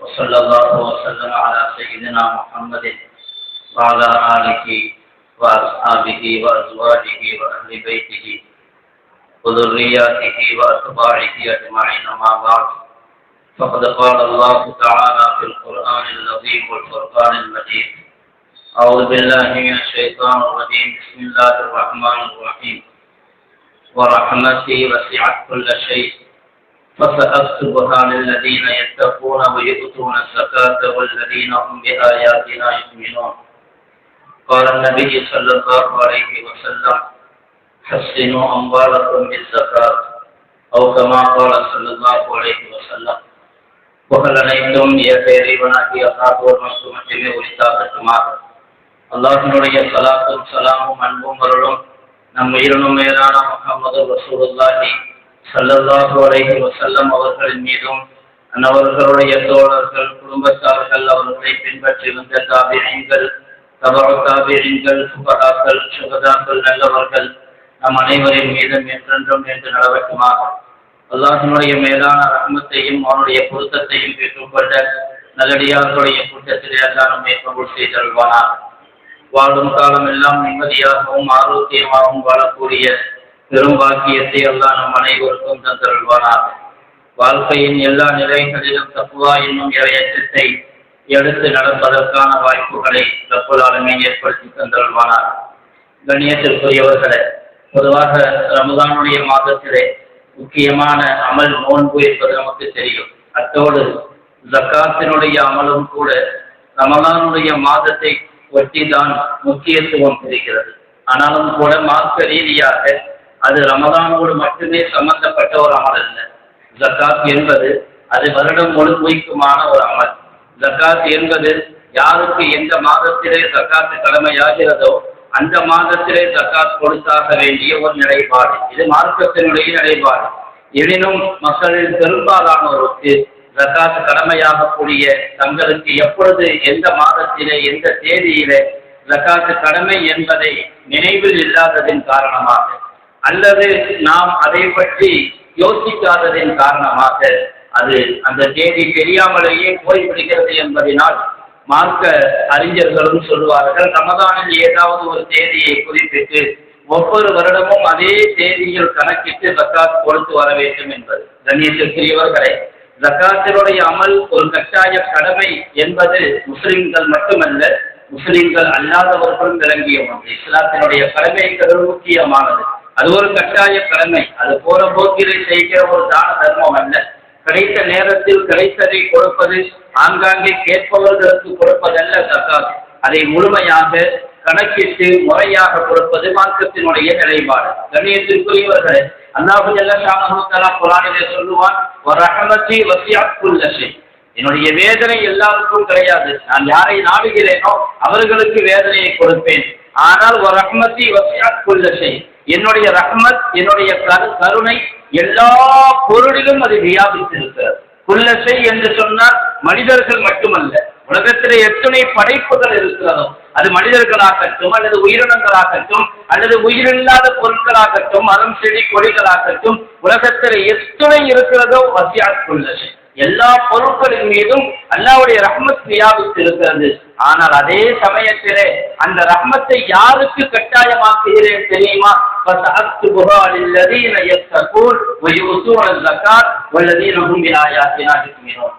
وصلى الله وسلم على سيدنا محمد وعلى آله وأصحابه وأزواجه وأهل بيته وذرياته وأتباعه أجمعين ما بعد. فقد قال الله تعالى في القرآن العظيم والفرقان المجيد. أعوذ بالله من الشيطان الرجيم. بسم الله الرحمن الرحيم. ورحمتي وسعت كل شيء فسأكتبها للذين يتقون ويؤتون الزكاة والذين هم بآياتنا يؤمنون قال النبي صلى الله عليه وسلم حسنوا أموالكم بالزكاة أو كما قال صلى الله عليه وسلم புகழ் அனைத்தும் இறைவனாகிய காத்தோர் மற்றும் மட்டுமே உரித்தாகட்டுமாக அல்லாஹினுடைய சலாத்தும் சலாமும் அன்பும் அருளும் நம் உயிரினும் மேலான முகமது ரசூலுல்லாஹி சல்லல்லாஹு அலைஹி வசல்லம் அவர்களின் மீதும் அவர்களுடைய தோழர்கள் குடும்பத்தார்கள் அவர்களை பின்பற்றி வந்த தாபியங்கள் தபா தாபியங்கள் சுகதாக்கள் சுகதாக்கள் நல்லவர்கள் நம் அனைவரின் மீதும் என்றென்றும் என்று நடவட்டுமாக அல்லாஹினுடைய மேலான ரகமத்தையும் அவனுடைய பொருத்தத்தையும் பெற்றுக்கொண்ட நல்லடியார்களுடைய கூட்டத்திலே அல்லா நம்மை கபூல் செய்தல்வானார் வாழும் காலம் எல்லாம் நிம்மதியாகவும் ஆரோக்கியமாகவும் வாழக்கூடிய பெரும் பாக்கியத்தை எல்லாம் நம் அனைவருக்கும் தந்தருள்வானார் வாழ்க்கையின் எல்லா நிலைகளிலும் தப்புவா என்னும் இறையச்சத்தை எடுத்து நடப்பதற்கான வாய்ப்புகளை தப்புலாலுமே ஏற்படுத்தி தந்தருள்வானார் கண்ணியத்திற்குரியவர்களே பொதுவாக ரமதானுடைய மாதத்திலே முக்கியமான அமல் நோன்பு என்பது நமக்கு தெரியும். அத்தோடு ஜக்காத்தினுடைய அமலும் கூட ரமதானுடைய மாதத்தை ஒட்டிதான் முக்கியத்துவம் பெறுகிறது. ஆனாலும் கூட மார்க்க ரீதியாக அது ரமதானோடு மட்டுமே சம்பந்தப்பட்ட ஒரு அமல் அல்ல. ஜக்காத் என்பது அது வருடம் முழுமைக்குமான ஒரு அமல். ஜக்காத் என்பது யாருக்கு எந்த மாதத்திலே ஜக்காத்து கடமையாகிறதோ அந்த மாதத்திலே ஜக்காத் கொடுத்தாக வேண்டிய ஒரு நிலைப்பாடு. இது மார்க்கத்தினுடைய நிலைப்பாடு. எனினும் மக்களில் பெரும்பாலானோருக்கு ஜக்காத் கடமையாகக்கூடிய தங்களுக்கு எப்பொழுது எந்த மாதத்திலே எந்த தேதியிலே ஜக்காத்து கடமை என்பதை நினைவில் இல்லாததின் காரணமாக அல்லது நாம் அதை பற்றி யோசிக்காததின் காரணமாக அது அந்த தேதி தெரியாமலேயே போய்விடுகிறது என்பதனால் மார்க்க அறிஞர்களும் சொல்வார்கள் ரமதானில் ஏதாவது ஒரு தேதியை குறிப்பிட்டு ஒவ்வொரு வருடமும் அதே தேதியில் கணக்கிட்டு ஜக்காத் கொடுத்து வர வேண்டும் என்பது. கண்ணியத்திற்குரியவர்களை ஜக்காத்தினுடைய அமல் ஒரு கட்டாய கடமை என்பது முஸ்லிம்கள் மட்டுமல்ல முஸ்லிம்கள் அல்லாதவர்களும் விளங்கிய ஒன்று. இஸ்லாத்தினுடைய கடமை முக்கியமானது. அது ஒரு கட்டாய கடமை. அது போற போக்கிலே செய்கிற ஒரு தான தர்மம் அல்ல. கிடைத்த நேரத்தில் கிடைத்ததை கொடுப்பது ஆங்காங்கே கேட்பவர்களுக்கு கொடுப்பதல்ல ஜக்காத் அதை முழுமையாக கணக்கிட்டு முறையாக கொடுப்பது மார்க்கத்தினுடைய நிலைப்பாடு. கண்ணியத்திற்குரியவர்கள் அல்லாஹு ஜல்லா குரானிலே சொல்லுவான் ஒரு அகமத்தி வசியாக்குள்ளசை என்னுடைய வேதனை எல்லாருக்கும் கிடையாது. நான் யாரை நாடுகிறேனோ அவர்களுக்கு வேதனையை கொடுப்பேன். ஆனால் ஒரு ரஹ்மத்தி வசியாக்குள்ளசை என்னுடைய ரஹ்மத் என்னுடைய கரு கருணை எல்லா பொருளிலும் அது வியாபித்திருக்கிறது குல்லசை என்று சொன்னால் மனிதர்கள் மட்டுமல்ல உலகத்திலே எத்தனை படைப்புகள் இருக்கிறதோ அது மனிதர்களாகட்டும் அல்லது உயிரினங்களாகட்டும் அல்லது உயிரில்லாத பொருட்களாகட்டும் மரம் செடி கொடிகளாகட்டும் உலகத்தில் எத்தனை இருக்கிறதோ வசியாக குல்லசை எல்லா பொருட்களின் மீதும் அல்லாவுடைய ரஹ்மத் நியாபித்து இருக்கிறது. ஆனால் அதே சமயத்திலே அந்த ரஹ்மத்தை யாருக்கு கட்டாயமாக்குகிறேன் தெரியுமா?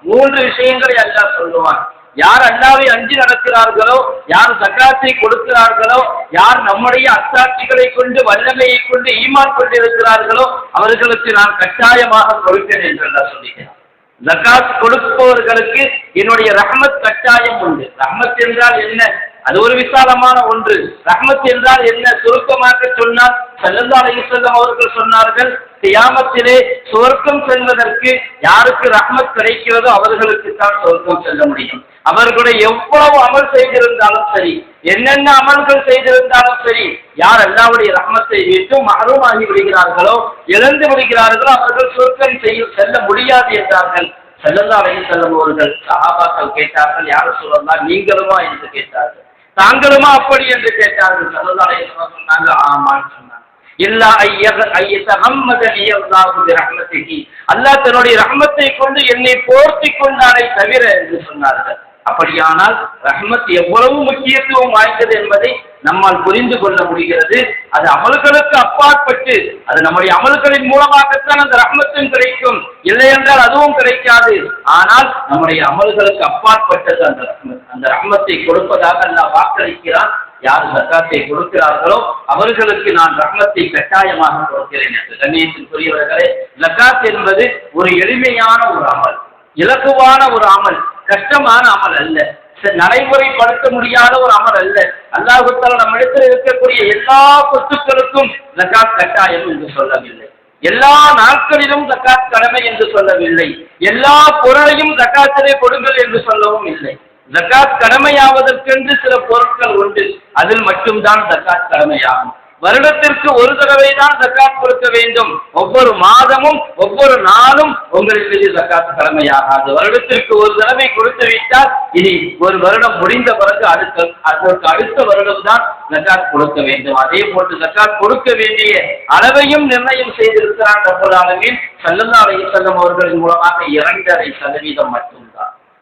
மூன்று விஷயங்களை அல்லாஹ் சொல்லுவான். யார் அல்லாவை அஞ்சு நடக்கிறார்களோ யார் சக்காத்தை கொடுக்கிறார்களோ யார் நம்முடைய அத்தாட்சிகளை கொண்டு வல்லமையை கொண்டு ஈமான் கொண்டிருக்கிறார்களோ அவர்களுக்கு நான் கட்டாயமாக கொடுப்பேன் என்று அல்லா சொல்லுகிறார் ஜக்காத் கொடுப்பவர்களுக்கு என்னுடைய ரஹமத் கட்டாயம் உண்டு. ரஹமத் என்றால் என்ன? அது ஒரு விசாலமான ஒன்று. ரஹமத் என்றால் என்ன? சுருக்கமாக சொன்னால் செல்லல்லா அலிசல்லம் அவர்கள் சொன்னார்கள் தியாமத்திலே சுவர்க்கம் செல்வதற்கு யாருக்கு ரஹ்மத் கிடைக்கிறதோ அவர்களுக்கு தான் சுவர்க்கம் செல்ல முடியும். அவர்களுடைய எவ்வளவு அமல் செய்திருந்தாலும் சரி என்னென்ன அமல்கள் செய்திருந்தாலும் சரி யார் எல்லாவுடைய ரஹ்மத்தை விட்டு மகரூமாகி விடுகிறார்களோ இழந்து விடுகிறார்களோ அவர்கள் சுவர்க்கம் செய்ய செல்ல முடியாது என்றார்கள். செல்லல்லா அலைஹி செல்லும் அவர்கள் சகாபாக்கள் கேட்டார்கள் யாரும் சொல்லலாம் நீங்களுமா? என்று கேட்டார்கள். தாங்களுமா அப்படி என்று கேட்டார்கள். செல்லல்லா அலைஹி ஸல்லம் சொன்னாங்க ஆமான்னு சொன்னாங்க இல்லா ஐயக ஐயத்தகம்மதனி அல்லாஹு ரஹ்மத்திஹி. அல்லாஹ் தன்னுடைய ரஹ்மத்தை கொண்டு என்னை போர்த்தி கொண்டானே தவிர என்று சொன்னார்கள். அப்படியானால் ரஹ்மத் எவ்வளவு முக்கியத்துவம் வாய்ந்தது என்பதை நம்மால் புரிந்து கொள்ள முடிகிறது. அது அமல்களுக்கு அப்பாற்பட்டு அது நம்முடைய அமல்களின் மூலமாகத்தான் அந்த ரஹ்மத்தும் கிடைக்கும். இல்லை என்றால் அதுவும் கிடைக்காது. ஆனால் நம்முடைய அமல்களுக்கு அப்பாற்பட்டது அந்த ரஹ்மத் அந்த ரஹ்மத்தை கொடுப்பதாக நான் வாக்களிக்கிறான். யார் ஜக்காத்தை கொடுக்கிறார்களோ அவர்களுக்கு நான் ரஹ்மத்தை கட்டாயமாக கொடுக்கிறேன் என்று. கண்ணியத்திற்குரியவர்களே ஜக்காத் என்பது ஒரு எளிமையான ஒரு அமல் இலக்குவான ஒரு அமல். கஷ்டமான அமல் அல்ல. நடைமுறைப்படுத்த முடியாத ஒரு அமல் அல்ல. அல்லாஹுத்தால நம்மிடத்தில் இருக்கக்கூடிய எல்லா சொத்துக்களுக்கும் ஜக்காத் கட்டாயம் என்று சொல்லவில்லை. எல்லா நாட்களிலும் ஜக்காத் கடமை என்று சொல்லவில்லை. எல்லா பொருளையும் ஜக்காத்திலே கொடுங்கள் என்று சொல்லவும் இல்லை. ஜக்காத் கடமையாவதற்கென்று சில பொருட்கள் உண்டு. அதில் மட்டும்தான் ஜக்காத் கடமையாகும். வருடத்திற்கு ஒரு தடவை தான் ஜக்காத் கொடுக்க வேண்டும். ஒவ்வொரு மாதமும் ஒவ்வொரு நாளும் உங்களிடையே சக்காத் கடமையாகாது. வருடத்திற்கு ஒரு தடவை கொடுத்து விட்டால் இனி ஒரு வருடம் முடிந்த பிறகு அடுத்த அதற்கு அடுத்த வருடம் தான் சக்காத் கொடுக்க வேண்டும். அதே போன்று சக்காத் கொடுக்க வேண்டிய அளவையும் நிர்ணயம் செய்திருக்கிறான் ரப்பல் ஆலமீன். ஸல்லல்லாஹு அலைஹி அவர்களின் மூலமாக இரண்டரை சதவீதம் மட்டும்.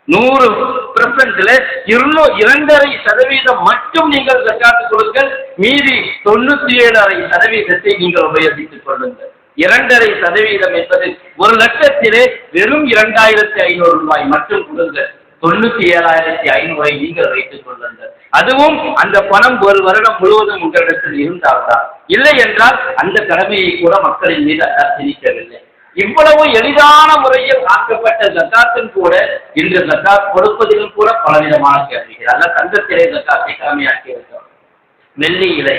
நூறு பெர்சன்ட்ல இருநூ இரண்டரை சதவீதம் மட்டும் நீங்கள் ஜக்காத்து கொடுங்கள். மீதி தொண்ணூத்தி ஏழரை சதவீதத்தை நீங்கள் உபயோகித்துக் கொள்ளுங்கள். இரண்டரை சதவீதம் என்பது ஒரு லட்சத்திலே வெறும் இரண்டாயிரத்தி ஐநூறு ரூபாய் மட்டும் கொடுங்கள். தொண்ணூத்தி ஏழாயிரத்தி ஐநூறை நீங்கள் வைத்துக் கொள்ளுங்கள். அதுவும் அந்த பணம் ஒரு வருடம் முழுவதும் உங்களிடத்தில் இருந்தால்தான். இல்லை என்றால் அந்த கடமையை கூட மக்களின் மீது திணிக்கவில்லை. இவ்வளவு எளிதான முறையில் ஆக்கப்பட்ட ஜக்காத்தும் கூட இன்று ஜக்காத் கொடுப்பதிலும் கூட பலவிதமான கேள்விகள். அல்ல தங்கத்திலே ஜக்காத்தை கடமையாக்கி இருக்கிறோம் வெள்ளியிலே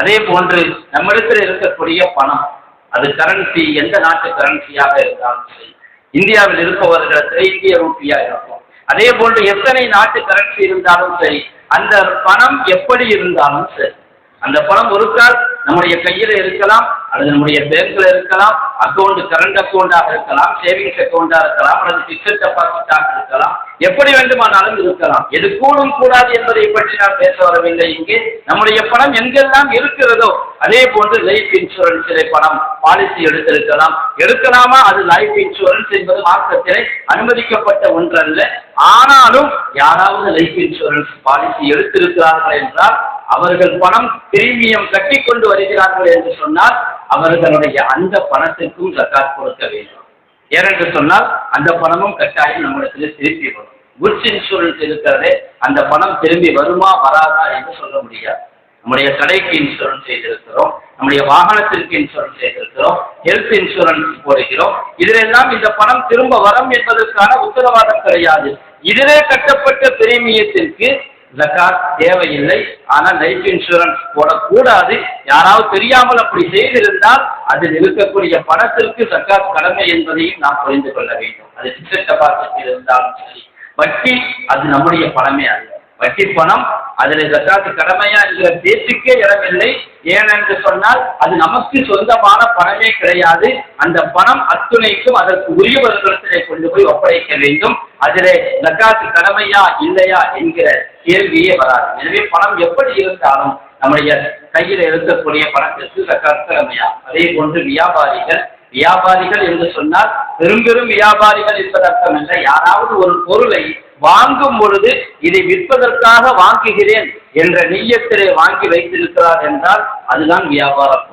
அதே போன்று நம்மிடத்தில் இருக்கக்கூடிய பணம். அது கரன்சி எந்த நாட்டு கரன்சியாக இருந்தாலும் சரி. இந்தியாவில் இருப்பவர்களிடத்தில் இந்திய ரூபியா இருக்கும். அதே போன்று எத்தனை நாட்டு கரன்சி இருந்தாலும் சரி அந்த பணம் எப்படி இருந்தாலும் சரி. அந்த பணம் ஒரு கால் நம்முடைய கையில் இருக்கலாம் அல்லது நம்முடைய பேங்க்ல இருக்கலாம் அக்கௌண்ட் கரண்ட் அக்கௌண்டாக இருக்கலாம் சேவிங்ஸ் அக்கௌண்டாக இருக்கலாம் அல்லது பிக்சட் டெபாசிட்டாக இருக்கலாம் எப்படி வேண்டுமானாலும் இருக்கலாம். எது கூடும் கூடாது என்பதை பற்றி நான் பேச வரவில்லை இங்கே. நம்முடைய பணம் எங்கெல்லாம் இருக்கிறதோ அதே போன்று லைஃப் இன்சூரன்ஸிலே பணம் பாலிசி எடுத்திருக்கலாம். எடுக்கலாமா? அது லைஃப் இன்சூரன்ஸ் என்பது மார்க்கத்திலே அனுமதிக்கப்பட்ட ஒன்றல்ல. ஆனாலும் யாராவது லைஃப் இன்சூரன்ஸ் பாலிசி எடுத்திருக்கிறார்கள் என்றால் அவர்கள் பணம் பிரீமியம் கட்டி கொண்டு வருகிறார்கள் என்று சொன்னால் அவர்களுடைய அந்த பணத்திற்கும் ஜக்காத் கொடுக்க வேண்டும். ஏனென்று சொன்னால் அந்த பணமும் கட்டாயம் நம்மிடத்தில் திருப்பி வரும். குட்ஸ் இன்சூரன்ஸ் இருக்கிறதே அந்த பணம் திரும்பி வருமா வராதா என்று சொல்ல முடியாது. நம்முடைய கடைக்கு இன்சூரன்ஸ் செய்திருக்கிறோம் நம்முடைய வாகனத்திற்கு இன்சூரன்ஸ் செய்திருக்கிறோம் ஹெல்த் இன்சூரன்ஸ் போடுகிறோம். இதிலெல்லாம் இந்த பணம் திரும்ப வரும் என்பதற்கான உத்தரவாதம் கிடையாது. இதிலே கட்டப்பட்ட பிரீமியத்திற்கு ஜக்காத் தேவையில்லை. ஆனால் லைஃப் இன்சூரன்ஸ் போடக்கூடாது. யாராவது தெரியாமல் அப்படி செய்திருந்தால் அதில் இருக்கக்கூடிய பணத்திற்கு ஜக்காத் கடமை என்பதையும் நாம் புரிந்து கொள்ள வேண்டும். அது பிக்சட் டெபாசிட் இருந்தாலும் சரி. வட்டி அது நம்முடைய பணமே அல்ல. வட்டி பணம் அதில் ஜக்காத்து கடமையா என்கிற பேச்சுக்கே இடமில்லை. ஏனென்று சொன்னால் அது நமக்கு சொந்தமான பணமே கிடையாது. அந்த பணம் அத்துணைக்கும் அதற்கு உரியவர்களிடத்திலே கொண்டு போய் ஒப்படைக்க வேண்டும். அதிலே ஜக்காத்து கடமையா இல்லையா என்கிற கேள்வியே வராது. எனவே பணம் எப்படி இருந்தாலும் நம்முடைய கையில் இருக்கக்கூடிய பணத்திற்கு ஜக்காத்து கடமையா? அதே போன்று வியாபாரிகள் வியாபாரிகள் என்று சொன்னால் பெரும் பெரும் வியாபாரிகள் என்பது அர்த்தம் இல்லை யாராவது ஒரு பொருளை வாங்கும் பொழுது இதை விற்பதற்காக வாங்குகிறேன் என்ற நெய்யத்திலே வாங்கி வைத்திருக்கிறார் என்றால் அதுதான் வியாபாரம்.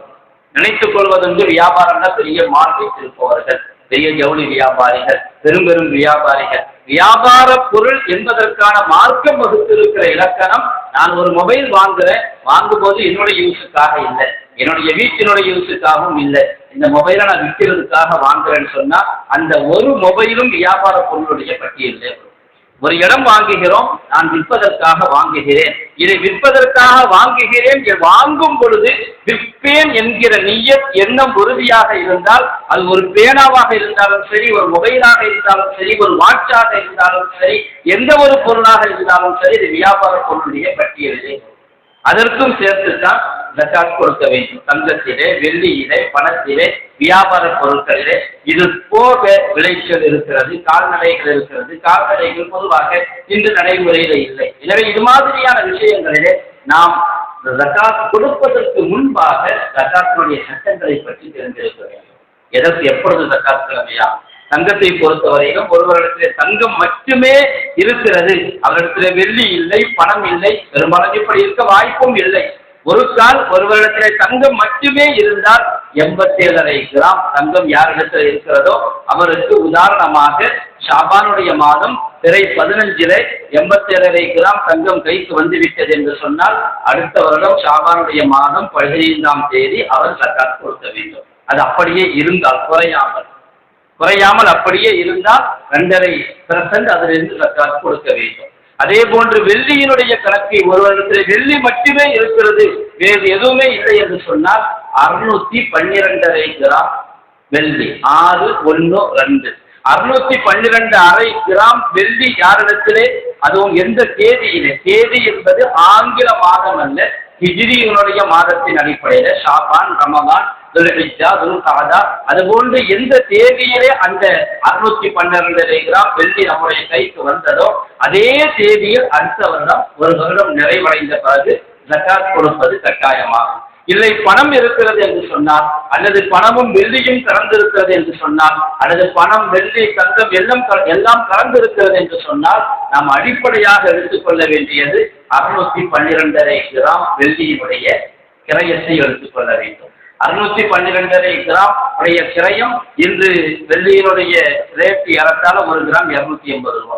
நினைத்துக் கொள்வதென்று வியாபாரம்னா பெரிய மால் வைத்திருப்பவர்கள் பெரிய ஜவுளி வியாபாரிகள் பெரும் பெரும் வியாபாரிகள். வியாபார பொருள் என்பதற்கான மார்க்கம் வகுத்திருக்கிற இலக்கணம் நான் ஒரு மொபைல் வாங்குறேன் வாங்கும்போது என்னுடைய யூஸுக்காக இல்லை. என்னுடைய வீட்டினுடைய யூஸுக்காகவும் இல்லை. இந்த மொபைலை நான் விற்கிறதுக்காக வாங்குறேன்னு சொன்னா அந்த ஒரு மொபைலும் வியாபார பொருளுடைய பட்டியல் வரும். ஒரு இடம் வாங்குகிறோம் நான் விற்பதற்காக வாங்குகிறேன். இதை விற்பதற்காக வாங்குகிறேன் வாங்கும் பொழுது விற்பேன் என்கிற நியத் எண்ணம் உறுதியாக இருந்தால் அது ஒரு பேனாவாக இருந்தாலும் சரி ஒரு மொபைலாக இருந்தாலும் சரி ஒரு வாட்சாக இருந்தாலும் சரி எந்த ஒரு பொருளாக இருந்தாலும் சரி இது வியாபார பொருளுடைய பட்டியலே அதற்கும் சேர்த்துத்தான் ஜக்காத் கொடுக்க வேண்டும். தங்கத்திலே வெள்ளியிலே பணத்திலே வியாபார பொருட்களிலே. இது போக விளைச்சல் இருக்கிறது கால்நடைகள் இருக்கிறது. கால்நடைகள் பொதுவாக இன்று நடைமுறையில இல்லை. எனவே இது மாதிரியான விஷயங்களிலே நாம் ஜக்காத் கொடுப்பதற்கு முன்பாக ஜக்காத்தினுடைய சட்டங்களை பற்றி தெரிந்திருக்க வேண்டும். எதற்கு எப்பொழுது ஜக்காத் கிழமையா தங்கத்தை பொறுத்தவரையிலும் ஒருவரிடத்திலே தங்கம் மட்டுமே இருக்கிறது. அவரிடத்திலே வெள்ளி இல்லை பணம் இல்லை. பெரும்பாலும் இப்படி இருக்க வாய்ப்பும் இல்லை. ஒரு கால் ஒருவரிடத்திலே தங்கம் மட்டுமே இருந்தால் எண்பத்தேழரை கிராம் தங்கம் யாரிடத்தில் இருக்கிறதோ அவருக்கு உதாரணமாக ஷாபானுடைய மாதம் பிறை பதினஞ்சிலே எண்பத்தேழரை கிராம் தங்கம் கைக்கு வந்துவிட்டது என்று சொன்னால் அடுத்த வருடம் ஷாபானுடைய மாதம் பதினைந்தாம் தேதி அவர் சக்காத் கொடுக்க வேண்டும். அது அப்படியே இருந்தால் குறையாமல். குறையாமல் அப்படியே இருந்தால் ரெண்டரை பெர்சன்ட் அதிலிருந்து சக்காத் கொடுக்க வேண்டும். அதே போன்று வெள்ளியினுடைய கணக்கை ஒருவரிடத்தில் வெள்ளி மட்டுமே இருக்கிறது. வேறு எதுவுமே இல்லை என்று சொன்னால் அறுநூத்தி பன்னிரெண்டரை கிராம் வெள்ளி. ஆறு ஒன்று ரெண்டு. அறுநூத்தி பன்னிரண்டு அரை கிராம் வெள்ளி யாரிடத்திலே? அதுவும் எந்த தேதியிலே? தேதி என்பது ஆங்கில மாதம் அல்ல ஹிஜிரியினுடைய மாதத்தின் அடிப்படையில. ஷாபான் ரமதான் துல்ஹிஜா துல்காதா அதுபோன்று எந்த தேதியிலே அந்த அறுநூத்தி பன்னிரண்டு கிராம் வெள்ளி நம்முடைய கைக்கு வந்ததோ அதே தேதியில் அடுத்த வருடம் ஒரு வருடம் நிறைவடைந்த பிறகு ஜக்காத் கொடுப்பது கட்டாயமாகும். இல்லை பணம் இருக்கிறது என்று சொன்னால் அல்லது பணமும் வெள்ளியும் கலந்திருக்கிறது என்று சொன்னால் அல்லது பணம் வெள்ளி தங்கம் எல்லாம் எல்லாம் கலந்திருக்கிறது என்று சொன்னால் நாம் அடிப்படையாக எடுத்துக்கொள்ள வேண்டியது அறுநூத்தி பன்னிரெண்டரை கிராம் வெள்ளியினுடைய கிரயத்தை எடுத்துக்கொள்ள வேண்டும். அறுநூத்தி பன்னிரெண்டரை கிராம் உடைய கிரயம் இன்று வெள்ளியினுடைய ரேட் ஏறத்தாழ ஒரு கிராம் இருநூத்தி எண்பது ரூபா.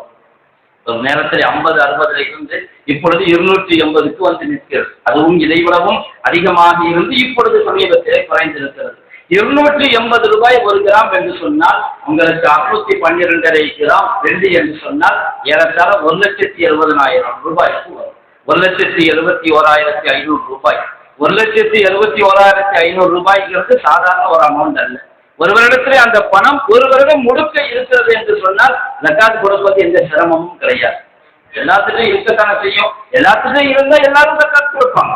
ஒரு நேரத்தில் ஐம்பது அறுபதுல இருந்து இப்பொழுது இருநூற்றி எண்பதுக்கு வந்து நிற்கிறது. அதுவும் இதைவிடவும் அதிகமாக இருந்து இப்பொழுது சமீபத்திலே குறைந்திருக்கிறது இருநூற்றி எண்பது ரூபாய் ஒரு கிராம் என்று சொன்னால் உங்களுக்கு அறுநூத்தி பன்னிரெண்டரை கிராம் வெள்ளி என்று சொன்னால் ஏறத்தாழ ஒரு லட்சத்தி எழுபதனாயிரம் ரூபாய்க்கு வரும். ஒரு லட்சத்தி எழுபத்தி ஓராயிரத்தி ஐநூறு ரூபாய். ஒரு லட்சத்தி எழுபத்தி ஓராயிரத்தி ஐநூறு ரூபாய்ங்கிறது சாதாரண ஒரு அமௌண்ட் அல்ல. ஒரு வருடத்திலே அந்த பணம் ஒரு வருடம் முழுக்க இருக்கிறது என்று சொன்னால் ஜக்காத் கொடுப்பது எந்த சிரமமும் கிடையாது. எல்லாத்துலையும் இருக்கத்தான செய்யும். எல்லாத்துலையும் இருந்தால் எல்லாரும் ஜக்காத் கொடுப்பாங்க.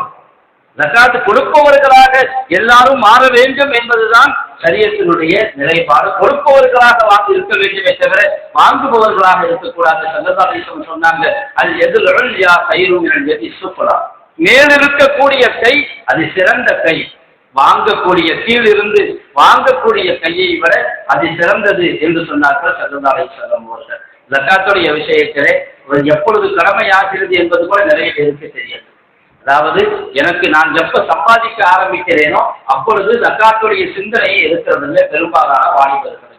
ஜக்காத் கொடுப்பவர்களாக எல்லாரும் மாற வேண்டும் என்பதுதான் சரியத்தினுடைய நிலைப்பாடு. கொடுப்பவர்களாக வாங்கி இருக்க வேண்டுமே தவிர வாங்குபவர்களாக இருக்கக்கூடாது. சங்கதாதீசம் சொன்னாங்க அது எதிர் யா கயிறும் எதி சூப்பரா மேலிருக்கக்கூடிய கை அது சிறந்த கை. வாங்கக்கூடிய கீழிருந்து வாங்கக்கூடிய கையை விட அது சிறந்தது என்று சொன்னார்கள் சல்லதாலை செல்லம் அவர்கள். ஜக்காத்துடைய விஷயத்திலே ஒரு எப்பொழுது கடமையாகிறது என்பது கூட நிறைய பேருக்கு தெரியாது. அதாவது எனக்கு நான் எப்ப சம்பாதிக்க ஆரம்பிக்கிறேனோ அப்பொழுது ஜக்காத்துடைய சிந்தனையை இருக்கிறதில்ல பெரும்பாலான வாலிபர்கள்.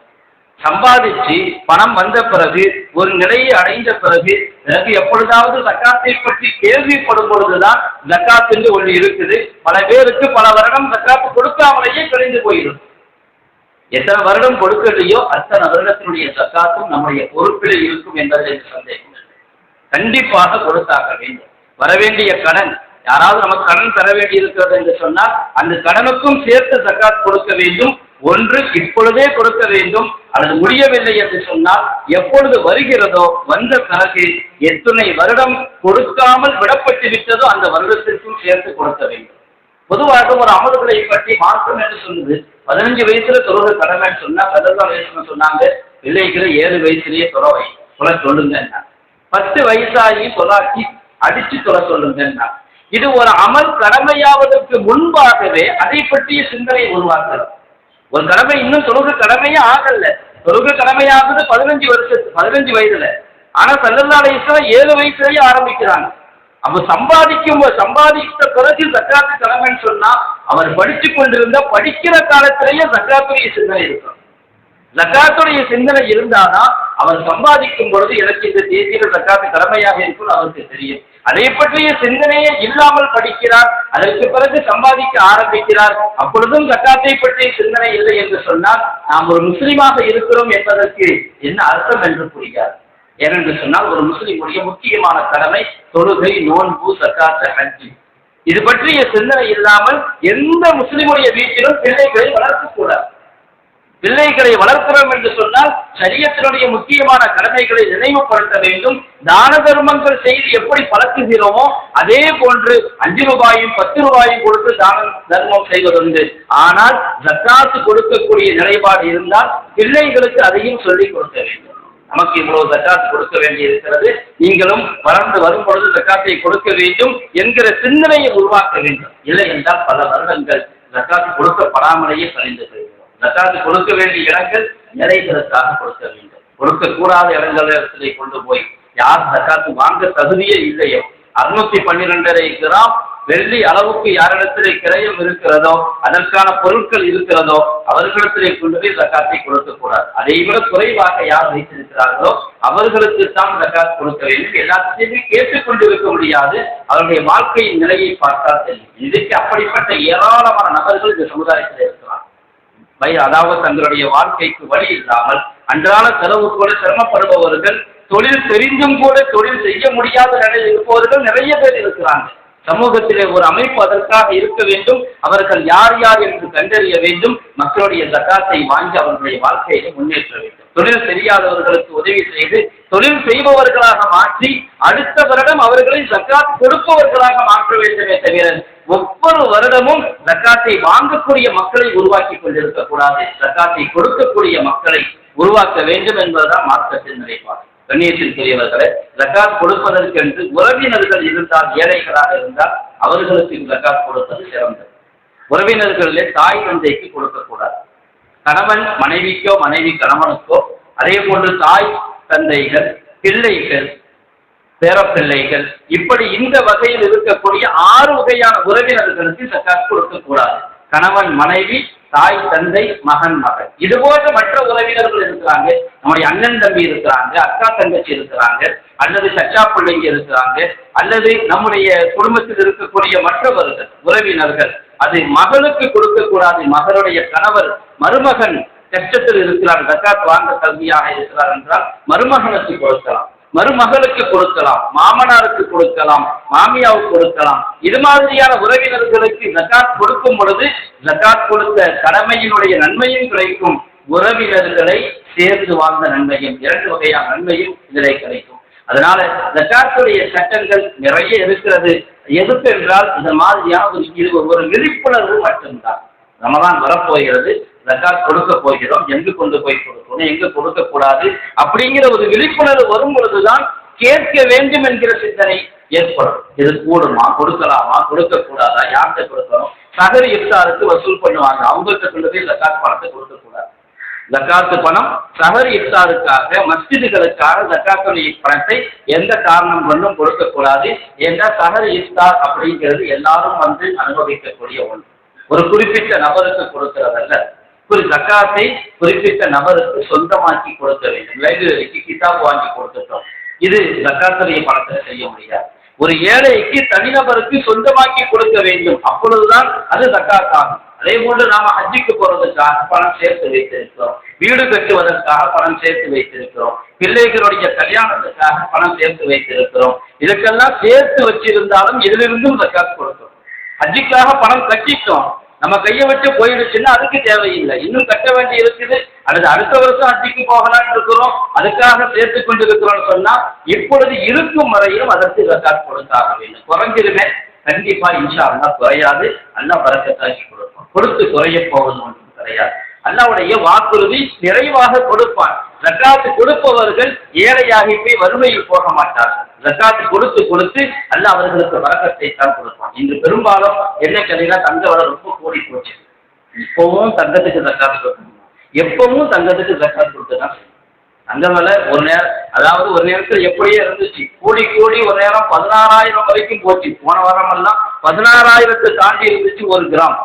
சம்பாதிச்சு பணம் வந்த பிறகு ஒரு நிலையை அடைந்த பிறகு எனக்கு எப்பொழுதாவது ஜக்காத்தை பற்றி கேள்விப்படும் பொழுதுதான் ஜக்காத் என்று ஒன்று இருக்குது. பல பேருக்கு பல வருடம் ஜக்காத்து கொடுக்காமலேயே கழிந்து போயிடும். எத்தனை வருடம் கொடுக்கலையோ அத்தனை வருடத்தினுடைய ஜக்காத்தும் நம்முடைய பொறுப்பில் இருக்கும் என்பதில் சந்தேகம் கண்டிப்பாக கொடுத்தாக வேண்டும். வரவேண்டிய கடன் யாராவது நமக்கு கடன் தர வேண்டி இருக்கிறது என்று சொன்னால் அந்த கடனுக்கும் சேர்த்து ஜக்காத் கொடுக்க வேண்டும். ஒன்று இப்பொழுதே கொடுக்க வேண்டும். அல்லது முடியவில்லை என்று சொன்னால் எப்பொழுது வருகிறதோ வந்த பிறகு எத்தனை வருடம் கொடுக்காமல் விடப்பட்டு விட்டதோ அந்த வருடத்திற்கும் சேர்த்து கொடுக்க வேண்டும். பொதுவாக ஒரு அமல்களை பற்றி மாற்றம் என்று சொன்னது பதினஞ்சு வயசுல தொழுக கடமைன்னு சொன்னா பதினஞ்சாம் வயசுல சொன்னாங்க பிள்ளைகளை ஏழு வயசுலயே தொலை தொலை சொல்லுங்கன்னா. பத்து வயசாகி தொலாக்கி அடிச்சு தொலை சொல்லுங்கன்னா. இது ஒரு அமல் கடமையாவதற்கு முன்பாகவே அதை பற்றிய சிந்தனை உருவாக்குறது ஒரு கடமை இன்னும் தொழுக கடமையே ஆகல. தொழுக கடமையாகுது பதினஞ்சு வருஷத்து பதினஞ்சு வயதுல. ஆனா சல்லல்லா அலைஹிஸ்ஸலாம் ஏழு வயசுலயே ஆரம்பிக்கிறாங்க. அவ சம்பாதிக்கும் சம்பாதித்த பிறகு சக்காத்து கடமைன்னு சொன்னா அவர் படிச்சு கொண்டிருந்த படிக்கிற காலத்திலேயே சக்காத்துடைய சிந்தனை இருக்கும். ஜக்காத்துடைய சிந்தனை இருந்தாதான் அவர் சம்பாதிக்கும் பொழுது எனக்கு இந்த தேதியில ஜக்காத்து கடமையாக இருக்கும் அவருக்கு தெரியும். அதை பற்றிய சிந்தனையே இல்லாமல் படிக்கிறார் அதற்கு பிறகு சம்பாதிக்க ஆரம்பிக்கிறார் அப்பொழுதும் ஜக்காத்தை பற்றிய சிந்தனை இல்லை என்று சொன்னால் நாம் ஒரு முஸ்லீமாக இருக்கிறோம் என்பதற்கு என்ன அர்த்தம் என்று புரியாது. ஏனென்று சொன்னால் ஒரு முஸ்லீமுடைய முக்கியமான கடமை தொழுகை நோன்பு சக்காத்து ஹஜ்ஜி. இது பற்றிய சிந்தனை இல்லாமல் எந்த முஸ்லிமுடைய வீட்டிலும் பிள்ளைகளை வளர்க்கக்கூடாது. பிள்ளைகளை வளர்க்கிறோம் என்று சொன்னால் சரியத்தினுடைய முக்கியமான கடமைகளை நினைவுபடுத்த வேண்டும். தான தர்மங்கள் செய்து எப்படி பழக்குகிறோமோ அதே போன்று அஞ்சு ரூபாயும் பத்து ரூபாயும் கொடுத்து தான தர்மம் செய்வதுண்டு. ஆனால் ஜக்காத்து கொடுக்கக்கூடிய நிலைப்பாடு இருந்தால் பிள்ளைகளுக்கு அதையும் சொல்லிக் கொடுக்க வேண்டும். நமக்கு இவ்வளவு தக்காத்து கொடுக்க வேண்டி இருக்கிறது நீங்களும் வளர்ந்து வரும் பொழுது தக்காத்தை கொடுக்க வேண்டும் என்கிற சிந்தனையை உருவாக்க வேண்டும். இல்லை என்றால் பல வருடங்கள் தக்காத்து கொடுக்கப்படாமலேயே கழிந்து ஜக்காத்து கொடுக்க வேண்டிய இடங்கள் நிறைகளுக்காக கொடுக்க வேண்டும்? கொடுக்கக்கூடாத இடங்களிடத்திலே கொண்டு போய் யார் ஜக்காத்து வாங்க தகுதியே இல்லையோ? அறுநூத்தி பன்னிரெண்டரை கிராம் வெள்ளி அளவுக்கு யாரிடத்திலே கிரயம் இருக்கிறதோ அதற்கான பொருட்கள் இருக்கிறதோ அவர்களிடத்திலே கொண்டு போய் ஜக்காத்தை கொடுக்கக்கூடாது. அதை விட குறைவாக யார் வைத்திருக்கிறார்களோ அவர்களுக்கு தான் ஜக்காத் கொடுக்க வேண்டும். எல்லாத்தையுமே கேட்டுக்கொண்டிருக்க முடியாது. அவருடைய வாழ்க்கையின் நிலையை பார்த்தால் தெரியும். இதுக்கு அப்படிப்பட்ட ஏராளமான நபர்கள் இந்த சமுதாயத்தில் இருக்கிறார் பய அதாவது தங்களுடைய வாழ்க்கைக்கு வழி இல்லாமல் அன்றாட செலவு கூட சிரமப்படுபவர்கள் தொழில் தெரிந்தும் கூட தொழில் செய்ய முடியாத நிலையில் இருப்பவர்கள் நிறைய பேர் இருக்கிறாங்க. சமூகத்திலே ஒரு அமைப்பு அதற்காக இருக்க வேண்டும். அவர்கள் யார் யார் என்று கண்டறிய வேண்டும். மக்களுடைய ஜக்காத்தை வாங்கி அவர்களுடைய வாழ்க்கையை முன்னேற்ற வேண்டும். தொழில் தெரியாதவர்களுக்கு உதவி செய்து தொழில் செய்பவர்களாக மாற்றி அடுத்த வருடம் அவர்களை ஜக்காத் கொடுப்பவர்களாக மாற்ற வேண்டுமே தவிர ஒவ்வொரு வருடமும் ஜக்காத்தை வாங்கக்கூடிய மக்களை உருவாக்கி கொண்டிருக்க கூடாது ஜக்காத்தை கொடுக்கக்கூடிய மக்களை உருவாக்க வேண்டும் என்பதுதான் மார்க்கத்தின் நிலைப்பாடு கண்ணியத்திற்குரியவர்களே ஜக்காத் கொடுப்பதற்கென்று உறவினர்கள் இருந்தால் ஏழைகளாக இருந்தால் அவர்களுக்கு ஜக்காத் கொடுப்பது சிறந்தது. உறவினர்களிலே தாய் தந்தைக்கு கொடுக்கக்கூடாது. கணவன் மனைவிக்கோ மனைவி கணவனுக்கோ அதே போன்று தாய் தந்தைகள் பிள்ளைகள் பேரப்பிள்ளைகள் இப்படி இந்த வகையில் இருக்கக்கூடிய ஆறு வகையான உறவினர்களுக்கு ஜக்காத் கொடுக்கக்கூடாது. கணவன் மனைவி தாய் தந்தை மகன் மகன் இது போன்ற மற்ற உறவினர்கள் இருக்கிறாங்க. நம்முடைய அண்ணன் தம்பி இருக்கிறாங்க அக்கா தங்கச்சி இருக்கிறாங்க அல்லது சச்சா பிள்ளைங்க இருக்கிறாங்க அல்லது நம்முடைய குடும்பத்தில் இருக்கக்கூடிய மற்றவர்கள் உறவினர்கள். அது மகளுக்கு கொடுக்கக்கூடாது. மகளுடைய கணவர் மருமகன் கஷ்டத்தில் இருக்கிறார் தக்காத் வாங்க கல்வியாக இருக்கிறார் என்றால் மருமகனுக்கு கொடுக்கலாம். மருமகளுக்கு கொடுக்கலாம் மாமனாருக்கு கொடுக்கலாம் மாமியாவுக்கு கொடுக்கலாம். இது மாதிரியான உறவினர்களுக்கு ஜக்காத் கொடுக்கும் பொழுது ஜக்காத் கொடுத்த கடமையினுடைய நன்மையும் கிடைக்கும். உறவினர்களை சேர்ந்து வாழ்ந்த நன்மையும் இரண்டு வகையான நன்மையும் இதிலே கிடைக்கும். அதனால ஜக்காத்துடைய சட்டங்கள் நிறைய இருக்கிறது. எதுக்கு என்றால் இந்த மாதிரியான ஒரு இது ஒரு விழிப்புணர்வு மட்டும்தான். ரமதான் வரப்போகிறது ஜக்காத் கொடுக்க போகிறோம் எங்கு கொண்டு போய் கொடுக்கணும் எங்கு கொடுக்க கூடாது அப்படிங்கிற ஒரு விழிப்புணர்வு வரும் பொழுதுதான் கேட்க வேண்டும் என்கிற சிந்தனை ஏற்படும். இது கூடுமா கொடுக்கலாமா கொடுக்க கூடாதா யார்கிட்ட கொடுக்கணும்? சகரி இஃப்தாருக்கு வசூல் பண்ணுவாங்க. அவங்கள்ட்ட கொண்டு போய் ஜக்காத் பணத்தை கொடுக்க கூடாது ஜக்காத்து பணம் சஹர் இஃப்தாருக்காக மஸ்ஜிதுகளுக்காக ஜக்காத்துடைய பணத்தை எந்த காரணம் கொண்டும் கொடுக்கக்கூடாது. ஏன்னா சஹர் இஃப்தார் அப்படிங்கிறது எல்லாரும் வந்து அனுபவிக்கக்கூடிய ஒன்று. ஒரு குறிப்பிட்ட நபருக்கு கொடுக்கிறதல்ல. ஒரு ஜக்காத்தை குறிப்பிட்ட நபருக்கு சொந்தமாக்கி கொடுக்க வேண்டும். லைப்ரரிக்கு கிதாப் வாங்கி கொடுத்துட்டோம். இது ஜக்காத்துடைய பணத்தை செய்ய முடியாது. ஒரு ஏழைக்கு தனிநபருக்கு சொந்தமாக்கி கொடுக்க வேண்டும். அப்பொழுதுதான் அது ஜக்காத் ஆகும் அதே போன்று நாம ஹஜ்ஜிக்கு போறதுக்காக பணம் சேர்த்து வைத்திருக்கிறோம். வீடு கட்டுவதற்காக பணம் சேர்த்து வைத்திருக்கிறோம். பிள்ளைகளுடைய கல்யாணத்துக்காக பணம் சேர்த்து வைத்திருக்கிறோம். இதுக்கெல்லாம் சேர்த்து வச்சிருந்தாலும் இதிலிருந்தும் ஜக்காத் கொடுக்கிறோம் ஹஜ்ஜிக்காக பணம் கட்டிட்டோம். நம்ம கையை விட்டு போயிடுச்சுன்னா அதுக்கு தேவையில்லை. இன்னும் கட்ட வேண்டி இருக்குது. அல்லது அடுத்த வருஷம் அட்டிக்கு போகலான்னு இருக்கிறோம். அதுக்காக சேர்த்து கொண்டு இருக்கிறோம்னு சொன்னா இப்பொழுது இருக்கும் வரையிலும் அதற்கு ஜக்காத் கொடுத்தாக வேண்டும். குறைஞ்சிருமே. கண்டிப்பா இன்ஷா அல்லா குறையாது. அல்லா வரக்கத்தாக்கி கொடுப்பான். கொடுத்து குறைய போவது ஒன்றும் கிடையாது. அல்லாவுடைய வாக்குறுதி நிறைவாக கொடுப்பான். ஜக்காத்து கொடுப்பவர்கள் ஏழையாகி போய் வறுமையில் போக மாட்டார்கள். ஜக்காத்து கொடுத்து கொடுத்து அல்ல அவர்களுக்கு வரக்கத்தை தான் கொடுப்பான். இன்று பெரும்பாலும் என்ன கதைனா தங்க விலை ரொம்ப கூடி போச்சு இப்பவும் தங்கத்துக்கு ஜக்காத்து கொடுக்கணும். எப்பவும் தங்கத்துக்கு ஜக்காத்து கொடுத்து தான் தங்க விலை ஒரு நேரம் அதாவது ஒரு நேரத்தில் எப்படியே இருந்துச்சு. கூடி கூடி ஒரு நேரம் பதினாறாயிரம் வரைக்கும் போச்சு. போன வாரம் எல்லாம் பதினாறாயிரத்தை தாண்டி இருந்துச்சு ஒரு கிராம்.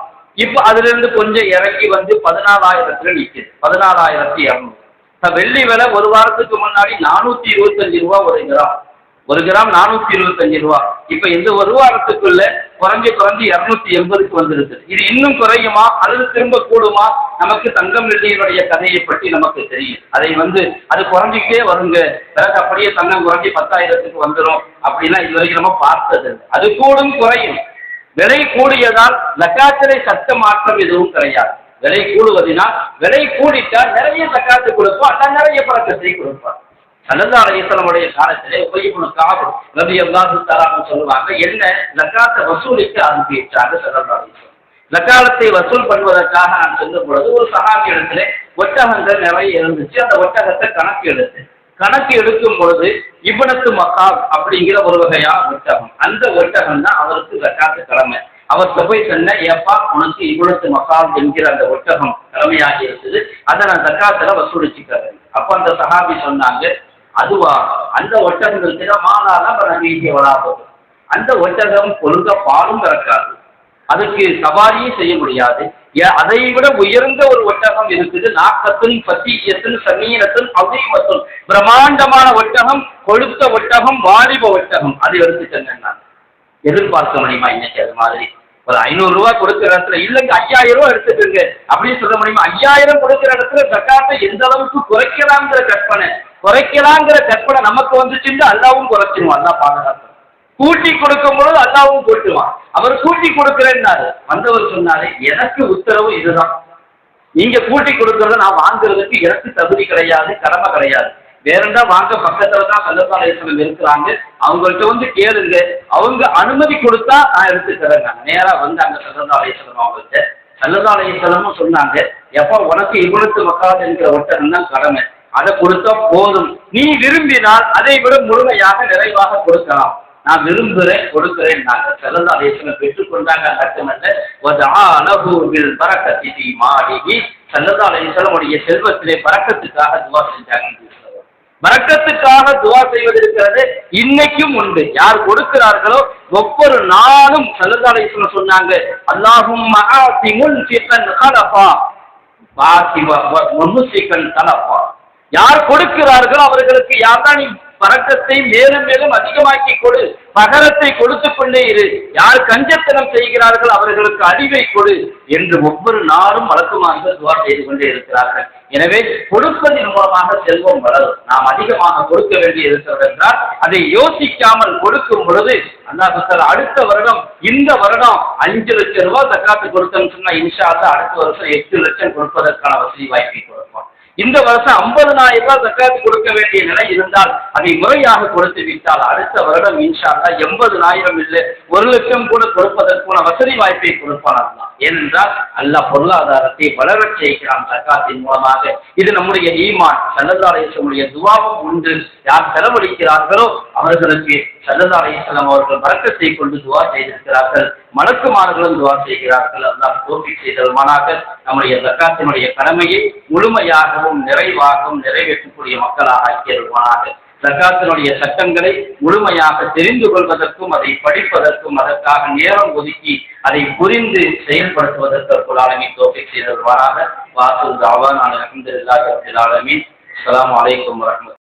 இப்போ அதுல இருந்து கொஞ்சம் இறங்கி வந்து பதினாலாயிரத்துல நிற்குது பதினாலாயிரத்தி இரநூறு. வெள்ளி விலை ஒரு வாரத்துக்கு முன்னாடி நானூத்தி இருபத்தஞ்சு ரூபா ஒரு கிராம். ஒரு கிராம் நானூத்தி இருபத்தஞ்சு ரூபா. இப்ப இந்த ஒரு வாரத்துக்குள்ள குறைஞ்சு குறைஞ்சு இருநூத்தி எண்பதுக்கு வந்திருக்கு. இது இன்னும் குறையுமா? அல்லது திரும்ப கூடுமா? நமக்கு தங்கம் வெள்ளியினுடைய கதையை பற்றி நமக்கு தெரியும். அதை வந்து அது குறைஞ்சிக்கிட்டே வருங்க. பிறகு அப்படியே தங்கம் குறைஞ்சி பத்தாயிரத்துக்கு வந்துடும் அப்படின்னா இது வரைக்கும் நம்ம பார்த்தது அது கூடும் குறையும். விலை கூடியதால் லக்காத்திரை சட்ட மாற்றம் எதுவும் கிடையாது. விலை கூடுவதினால் விலை கூடிட்டால் நிறைய தக்காத்து கொடுப்போம் அதான் நிறைய பழக்கத்தை கொடுப்பார். சல்லல்லா அலிஸ்லமுடைய காலத்திலே உபயோகம் காபு ரவி அல்லாஹு தலான்னு சொல்லுவாங்க என்ன ஜக்காத்தை வசூலிக்க அனுப்பிட்டாங்க சல்லல்லா அலிஸ்லாம் ஜக்காலத்தை வசூல் பண்ணுவதற்காக நான் சொல்லும் பொழுது ஒரு சகாபி இடத்துல ஒட்டகங்கள் நிறைய இருந்துச்சு. அந்த ஒட்டகத்தை கணக்கு எடுத்து கணக்கு எடுக்கும் பொழுது இவ்வனத்து மக்கால் அப்படிங்கிற ஒரு வகையான ஒட்டகம். அந்த ஒட்டகம் தான் அவருக்கு ஜக்காத்து கடமை. அவர் தொகை சொன்ன ஏப்பா உனக்கு இவ்வளத்து மக்கா என்கிற அந்த ஒட்டகம் கடமையாகி இருந்தது அதை நான் லக்காத்துல வசூலிச்சுக்கிறேன். அப்ப அந்த சஹாபி சொன்னாங்க அதுவா அந்த ஒட்டகங்களுக்கு தான் மாலாதான் நம்பிக்கை வராது. அந்த ஒட்டகம் ஒழுங்க பாலும் கறக்காது. அதுக்கு சவாரியும் செய்ய முடியாது. அதை விட உயர்ந்த ஒரு ஒட்டகம் இருக்குது. நாக்கத்துன் பத்தியத்துன் சமீரத்தும் அசீமத்துன் பிரம்மாண்டமான ஒட்டகம் கொழுத்த ஒட்டகம் வாலிப ஒட்டகம். அது எடுத்து நான். எதிர்பார்க்க முடியுமா இன்னைக்கு அது மாதிரி. ஒரு ஐநூறு கொடுக்குற இடத்துல இல்லைங்க ஐயாயிரம் ரூபா எடுத்துக்கோங்க. அப்படின்னு சொல்ல முடியுமா? ஐயாயிரம் கொடுக்குற இடத்துல ஜக்காத்தை எந்த அளவுக்கு குறைக்கலாங்கிற கற்பனை. குறைக்கலாங்கிற கற்பனை நமக்கு வந்துச்சுன்னு அல்லாவும் குறைச்சிருவான் அல்லா பாதுகாப்பு கூட்டி கொடுக்கும் பொழுது அல்லாவும் கூட்டுவான். அவர் கூட்டி கொடுக்குறேன்னாரு. வந்தவர் சொன்னாரு எனக்கு உத்தரவு இதுதான். நீங்க கூட்டி கொடுக்கறத நான் வாங்குறதுக்கு எனக்கு தகுதி கிடையாது கடமை கிடையாது. வேறண்டா வாங்க பக்கத்துல தான் கள்ளப்பாளையத்தில் இருக்கிறாங்க. அவங்கள்ட்ட வந்து கேளுங்க. அவங்க அனுமதி கொடுத்தா நான் எடுத்துக்கிறேன் நாங்கள் நேரா வந்து அங்க கள்ளத்தாலேஸ்வரம் அவங்கள்ட்ட. கள்ளப்பாளையத்தலமும் சொன்னாங்க. எப்ப உனக்கு இவ்வளவு மக்காது என்கிற ஒட்டகம் தான் கடமை. அதை கொடுத்தா போதும். நீ விரும்பினால் அதை விட முழுமையாக நிறைவாக கொடுக்கலாம். நான் விரும்புகிறேன் கொடுக்கிறேன் நாங்கள் செல்லல்லா பெற்றுக்கொண்டாங்க மட்டுமல்ல ஒரு அழகூர்கள் பறக்கத்தி மாடிகி செல்லல்லா உடைய செல்வத்திலே பறக்கத்துக்காக துவா செஞ்சாங்க. பறக்கத்துக்காக துவா செய்வது இருக்கிறது. இன்னைக்கும் உண்டு. யார் கொடுக்கிறார்களோ ஒவ்வொரு நாளும் செல்லல்லா சொன்னாங்க. அல்லாஹும் மகாசி சிக்கன் கலப்பா வாசி முன்முசிக்கன் யார் கொடுக்கிறார்களோ அவர்களுக்கு யார் தான் பறக்கத்தை மேலும் மேலும் அதிகமாக்கி கொடு. பகரத்தை கொடுத்து கொண்டே இரு. யார் கஞ்சத்தனம் செய்கிறார்கள் அவர்களுக்கு அழிவை கொடு என்று ஒவ்வொரு நாளும் வழக்கமாக துவா செய்து கொண்டே இருக்கிறார்கள். எனவே கொடுப்பதன் மூலமாக செல்வம் வளரும். நாம் அதிகமாக கொடுக்க வேண்டி இருக்கிறது என்றால் அதை யோசிக்காமல் கொடுக்கும் பொழுது அண்ணா சார் அடுத்த வருடம் இந்த வருடம் அஞ்சு லட்சம் ரூபாய் தக்காத்து கொடுத்தோம்னு சொன்னா இன்ஷா அடுத்த வருஷம் எட்டு லட்சம் கொடுப்பதற்கான வசதி வாய்ப்பை கொடுப்போம் இந்த வருஷம் ஐம்பதனாயிரம் ரூபாய் ஜக்காத்து கொடுக்க வேண்டிய நிலை இருந்தால் அதை முறையாக கொடுத்து விட்டால் அடுத்த வருடம் இன்ஷா எண்பதுனாயிரம் எண்பதனாயிரம் இல்லை ஒரு லட்சம் கூட கொடுப்பதற்கான வசதி வாய்ப்பை கொடுப்பான் ஏனென்றால் அல்ல பொருளாதாரத்தை வளரச் செய்கிறான் ஜக்காத்தின் மூலமாக. இது நம்முடைய ஈமான். சல்லதாரேசனுடைய துவாவும் உண்டு. யார் செலவழிக்கிறார்களோ அவர்களுக்கு சல்லதாலேசலம் அவர்கள் வழக்கத்தை கொண்டு துவா செய்திருக்கிறார்கள். மலக்குமார்களும் துவா செய்கிறார்கள் அல்லாஹ் தோல்வி செய்தல்மானாக நம்முடைய ஜக்காத்தினுடைய கடமையை முழுமையாகவும் நிறைவாகவும் நிறைவேற்றக்கூடிய மக்களாக ஆக்கியருமானாக ஜக்காத்தினுடைய சட்டங்களை முழுமையாக தெரிந்து கொள்வதற்கும் அதை படிப்பதற்கும் அதற்காக நேரம் ஒதுக்கி அதை புரிந்து செயல்படுத்துவதற்கு குலாலமி தோப்பை செய்தல்வாராக வாசு தாவான் நான் ரபில் ஆலமீன். அஸ்ஸலாமு அலைக்கும் வரஹ்மத்துல்லாஹி